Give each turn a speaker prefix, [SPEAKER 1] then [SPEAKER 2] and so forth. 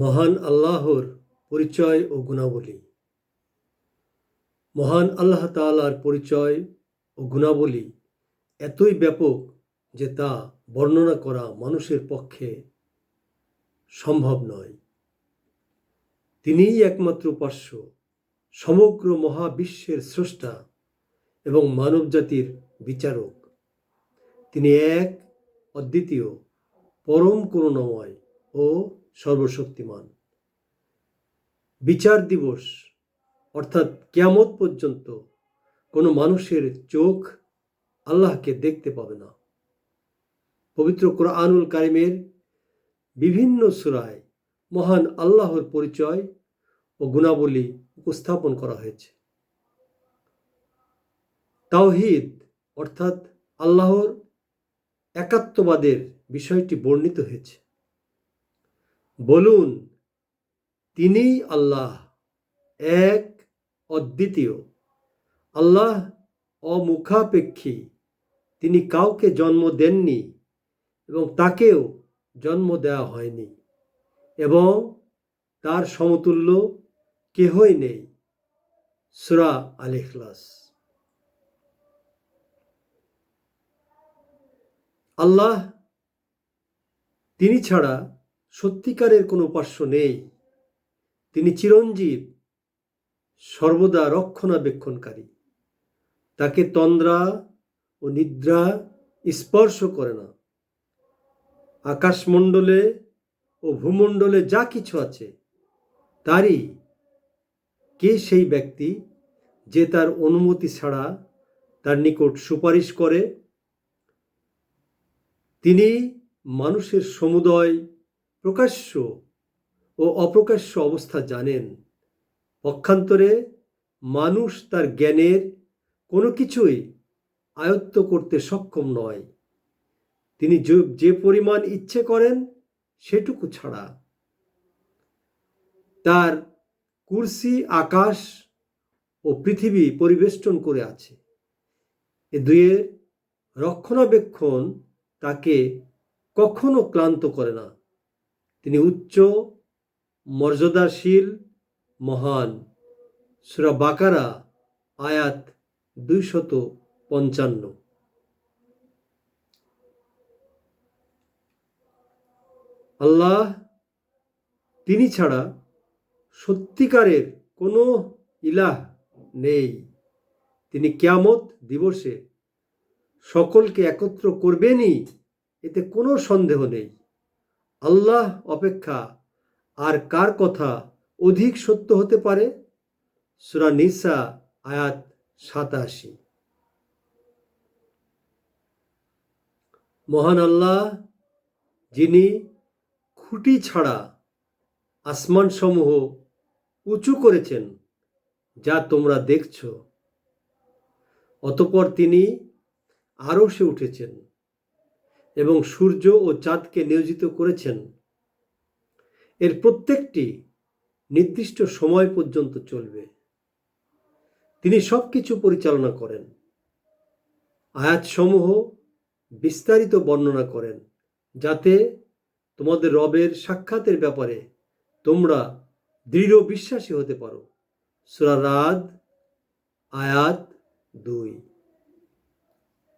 [SPEAKER 1] মহান আল্লাহর পরিচয় ও গুণাবলী। মহান আল্লাহ তাআলার পরিচয় ও গুণাবলী এতই ব্যাপক যে তা বর্ণনা করা মানুষের পক্ষে সম্ভব নয়। তিনিই একমাত্র উপাস্য সমগ্র মহাবিশ্বের স্রষ্টা এবং মানবজাতির বিচারক। তিনি এক, অদ্বিতীয়, পরম করুণাময় ও সর্বশক্তিমান। বিচার দিবস, অর্থাৎ কেয়ামত পর্যন্ত কোনো মানুষের চোখ আল্লাহকে দেখতে পাবে না। পবিত্র কোরআনুল কারিমের বিভিন্ন সুরায় মহান আল্লাহর পরিচয় ও গুণাবলী উপস্থাপন করা হয়েছে। তাওহিদ, অর্থাৎ আল্লাহর একাত্মবাদের বিষয়টি বর্ণিত হয়েছে। বলুন, তিনিই আল্লাহ, এক অদ্বিতীয়। আল্লাহ অমুখাপেক্ষী, তিনি কাউকে জন্ম দেননি এবং তাকেও জন্ম দেওয়া হয়নি এবং তার সমতুল্য কেহই নেই। সুরা আল ইখলাস আল্লাহ, তিনি ছাড়া সত্যিকারের কোনো উপাস্য নেই। তিনি চিরঞ্জীব, সর্বদা রক্ষণাবেক্ষণকারী। তাকে তন্দ্রা ও নিদ্রা স্পর্শ করে না। আকাশমণ্ডলে ও ভূমণ্ডলে যা কিছু আছে, তারই কে সেই ব্যক্তি যে তার অনুমতি ছাড়া তার নিকট সুপারিশ করে? তিনি মানুষের সমুদয় প্রকাশ্য ও অপ্রকাশ্য অবস্থা জানেন। পক্ষান্তরে মানুষ তার জ্ঞানের কোনো কিছুই আয়ত্ত করতে সক্ষম নয়। তিনি যে- পরিমাণ ইচ্ছে করেন সেটুকু ছাড়া। তার কুরসি, আকাশ ও পৃথিবী পরিবেষ্টন করে আছে। এ দুয়ের রক্ষণাবেক্ষণ তাকে কখনো ক্লান্ত করে না। তিনি উচ্চ, মর্যাদাশীল, মহান। সুরা বাকারা, আয়াত দুইশত পঞ্চান্ন। আল্লাহ তিনি ছাড়া সত্যিকারের কোনো ইলাহ নেই। তিনি কিয়ামত দিবসে সকলকে একত্র করবেনই, এতে কোনো সন্দেহ নেই। আল্লাহ অপেক্ষা, আর কার কথা অধিক সত্য হতে পারে? সুরা নিসা, আয়াত সাতাশি। মহান আল্লাহ, যিনি খুঁটি ছাড়া আসমানসমূহ উঁচু করেছেন, যা তোমরা দেখছ। অতপর তিনি আরও সে উঠেছেন। এবং সূর্য ও চাঁদকে নিয়োজিত করেছেন। এর প্রত্যেকটি নির্দিষ্ট সময় পর্যন্ত চলবে। তিনি সব কিছু পরিচালনা করেন। আয়াতসমূহ বিস্তারিত বর্ণনা করেন যাতে তোমাদের রবের সাক্ষাতের ব্যাপারে তোমরা দৃঢ় বিশ্বাসী হতে পারো। সুরা রাদ, আয়াত দুই।